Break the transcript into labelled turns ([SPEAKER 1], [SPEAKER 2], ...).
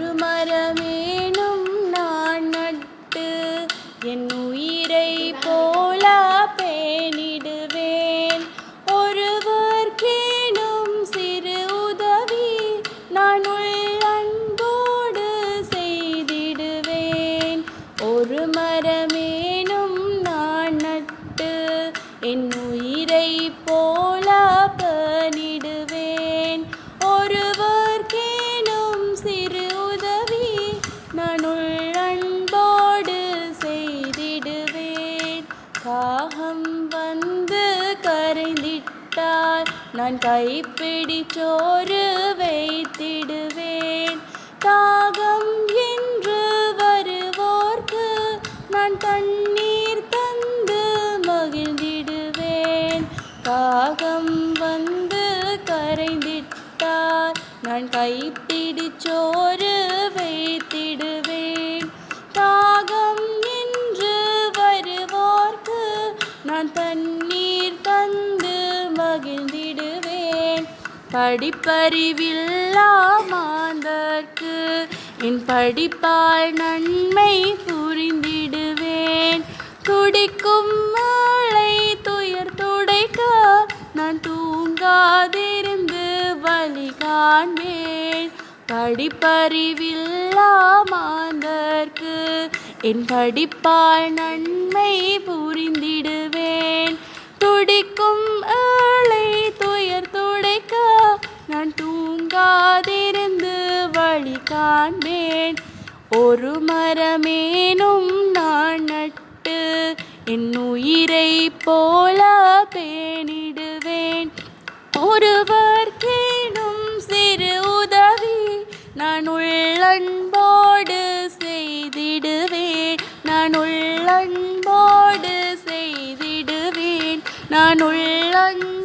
[SPEAKER 1] ஒரு மரமேனும் நான் நட்டு என் உயிரை போல பேணிடுவேன். ஒருவர்க்கேனும் சிறு உதவி நான் உள் அன்போடு செய்திடுவேன். ஒரு மரமேனும் நான் நட்டு என் வந்து கரைந்திட்டார் நான் கைப்பிடி சோறு வைத்திடுவேன். தாகம் என்று வருவோர்க்கு நான் தண்ணீர் தந்து மகிழ்ந்திடுவேன். தாகம் வந்து கரைந்திட்டார் நான் கைப்பிடி சோறு வைத்திடுவேன் நான் தண்ணீர் தந்து மகிழ்ந்திடுவேன். படிப்பறிவில்லா மாந்தர்க்கு என் படிப்பால் நன்மை புரிந்திடுவேன். துடிக்கும் மழை துயர் துடைக்க நான் தூங்காதிருந்து வழி காண்பேன். படிப்பறிவில்லா மாந்தர்க்கு என் படிப்பால் நன்மை புரிந்திடுவேன். துடிக்கும் ஏழை துயர் துடைக்க நான் தூங்காதிருந்து வழி காண்பேன். ஒரு மரமேனும் நான் நட்டு என் உயிரை போல பேணிடு உள்ளன்போடு செய்திடுவேன். நான் உள்ளன்போடு செய்திடுவேன். நான் உள்ளன்